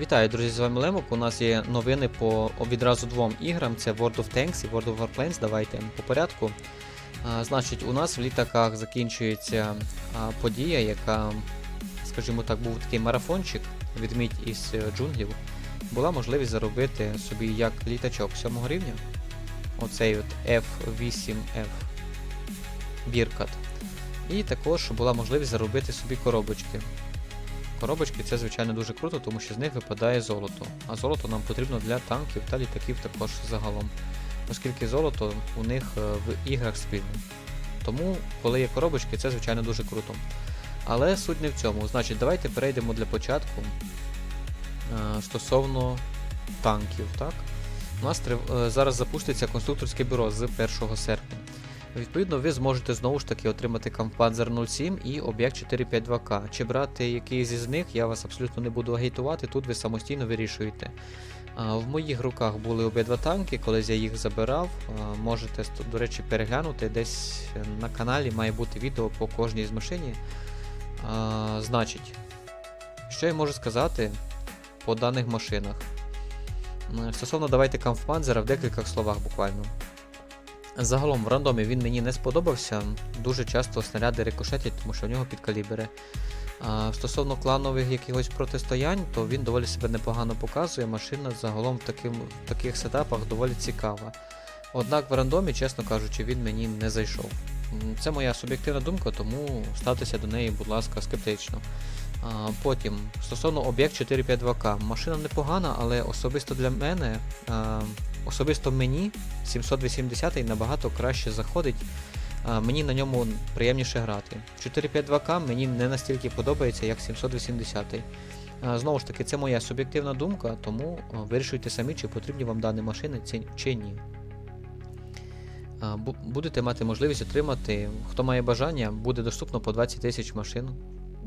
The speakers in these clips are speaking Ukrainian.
Вітаю, друзі, з вами Лемок. У нас є новини по відразу двом іграм: це World of Tanks і World of Warplanes. Давайте по порядку. А, значить, у нас в літаках закінчується а, подія, яка, скажімо так, був такий марафончик відмідь із джунглів. Була можливість заробити собі як літачок 7 рівня. Оцей от F8F Біркат. І також була можливість заробити собі коробочки. Коробочки це, звичайно, дуже круто, тому що з них випадає золото. А золото нам потрібно для танків та літаків також загалом. Оскільки золото у них е, в іграх спільне. Тому, коли є коробочки, це, звичайно, дуже круто. Але суть не в цьому. Значить, давайте перейдемо для початку е, стосовно танків. Так? У нас е, зараз запуститься конструкторське бюро з 1 серпня. Відповідно, ви зможете знову ж таки отримати Kampfpanzer 07 і об'єкт 452К. Чи брати якийсь із них, я вас абсолютно не буду агітувати, тут ви самостійно вирішуєте. В моїх руках були обидва танки, колись я їх забирав. Можете, до речі, переглянути. Десь на каналі має бути відео по кожній з машині. Значить, що я можу сказати по даних машинах? Стосовно давайте Kampfpanzer в декількох словах буквально. Загалом в рандомі він мені не сподобався. Дуже часто снаряди рикошетять, тому що в нього підкалібри. А стосовно кланових якихось протистоянь, то він доволі себе непогано показує. Машина загалом в, таким, в таких сетапах доволі цікава. Однак в рандомі, чесно кажучи, він мені не зайшов. Це моя суб'єктивна думка, тому ставтеся до неї, будь ласка, скептично. А, потім, стосовно об'єкт 452К, машина непогана, але особисто для мене, а, особисто мені 780 набагато краще заходить. Мені на ньому приємніше грати. 452К мені не настільки подобається, як 780. А, знову ж таки, це моя суб'єктивна думка, тому вирішуйте самі, чи потрібні вам дані машини чи ні. Будете мати можливість отримати, хто має бажання, буде доступно по 20 тисяч машин.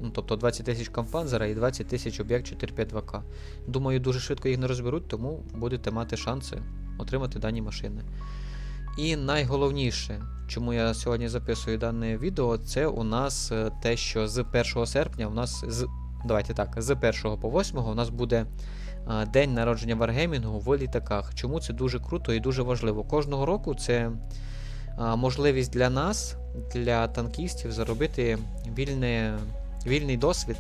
Ну, тобто 20 тисяч кампанзера і 20 тисяч об'єкт 452К. Думаю, дуже швидко їх не розберуть, тому будете мати шанси отримати дані машини. І найголовніше, чому я сьогодні записую дане відео, це у нас е, те, що з 1 серпня у нас з. Давайте так, з 1 по 8 у нас буде а, день народження Wargaming в літаках. Чому це дуже круто і дуже важливо? Кожного року це а, можливість для нас, для танкістів, заробити вільне, вільний досвід,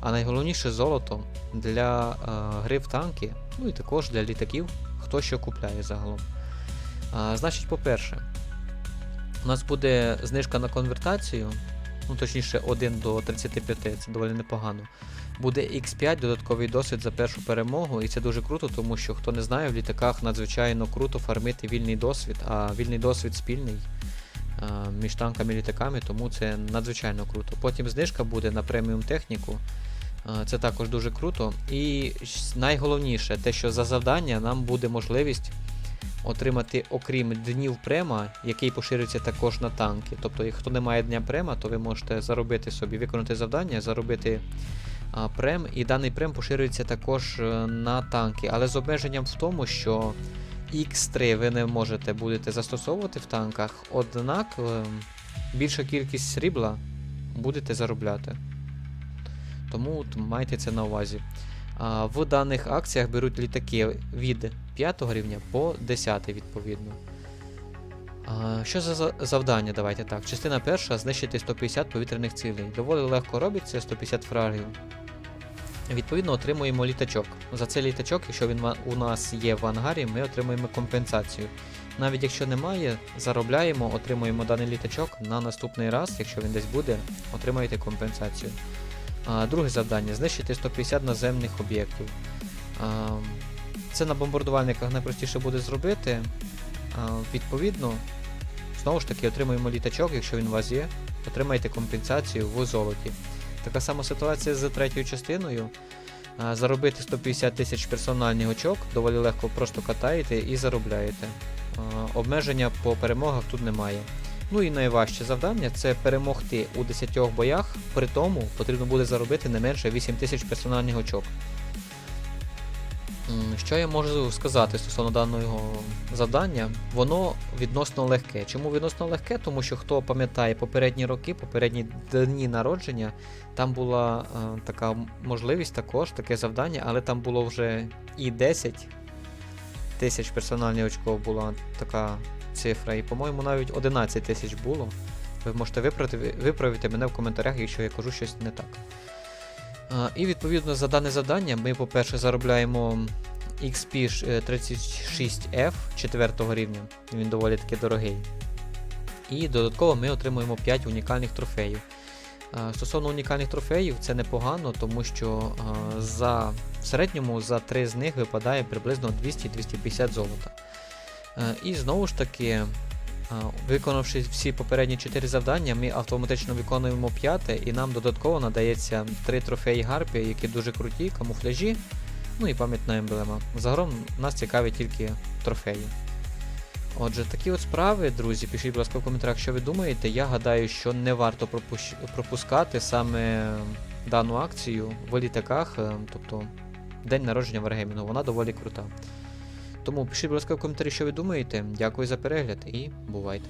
а найголовніше золото для гри в танки, ну і також для літаків, хто що купляє загалом. А, значить, по-перше, у нас буде знижка на конвертацію, ну точніше 1 до 35, це доволі непогано. Буде X5 додатковий досвід за першу перемогу, і це дуже круто, тому що хто не знає, в літаках надзвичайно круто фармити вільний досвід, а вільний досвід спільний а, між танками і літаками, тому це надзвичайно круто. Потім знижка буде на преміум техніку. А, Це також дуже круто. І найголовніше, те, що за завдання нам буде можливість отримати, окрім днів према, який поширюється також на танки. Тобто, хто не має дня према, то ви можете заробити собі, виконати завдання, заробити прем, і даний прем поширюється також е, на танки, але з обмеженням в тому, що X3 ви не можете будете застосовувати в танках, однак е, більша кількість срібла будете заробляти. Тому майте це на увазі. А, В даних акціях беруть літаки від 5 рівня по 10 відповідно. А, Що за за- завдання? Давайте так. Частина перша знищити 150 повітряних цілей. Доволі легко робиться 150 фрагів. Відповідно, отримуємо літачок. За цей літачок, якщо він у нас є в ангарі, ми отримуємо компенсацію. Навіть якщо немає, заробляємо, отримуємо даний літачок на наступний раз, якщо він десь буде, отримаєте компенсацію. Друге завдання знищити 150 наземних об'єктів. Це на бомбардувальниках найпростіше буде зробити. Відповідно, знову ж таки, отримуємо літачок, якщо він у вас є, отримаєте компенсацію в золоті. Така сама ситуація з третьою частиною. Заробити 150 тисяч персональних очок, доволі легко просто катаєте і заробляєте. Обмеження по перемогах тут немає. Ну і найважче завдання це перемогти у 10 боях, при тому потрібно буде заробити не менше 8 тисяч персональних очок. Що я можу сказати стосовно даного завдання? Воно відносно легке. Чому відносно легке? Тому що хто пам'ятає попередні роки, попередні дні народження, там була е, така можливість також, таке завдання, але там було вже і 10 тисяч персональних очков була така цифра, і, по-моєму, навіть 11 тисяч було. Ви можете виправити, виправити мене в коментарях, якщо я кажу щось не так. А, і відповідно за дане завдання ми, по-перше, заробляємо XP ш- е, 36F 4 рівня. Він доволі таки дорогий. І додатково ми отримуємо 5 унікальних трофеїв. Стосовно унікальних трофеїв, це непогано, тому що а, за, в середньому за 3 з них випадає приблизно 200-250 золота. Е, І знову ж таки, Виконавши всі попередні 4 завдання, ми автоматично виконуємо п'яте, і нам додатково надається 3 трофеї гарпії, які дуже круті, камуфляжі, ну і пам'ятна емблема. Загалом нас цікавить тільки трофеї. Отже, такі от справи, друзі, пишіть, будь ласка, в коментарях, що ви думаєте. Я гадаю, що не варто пропускати саме дану акцію в літаках, е, тобто день народження Wargaming, вона доволі крута. Тому пишіть, будь ласка, в коментарі, що ви думаєте. Дякую за перегляд і бувайте.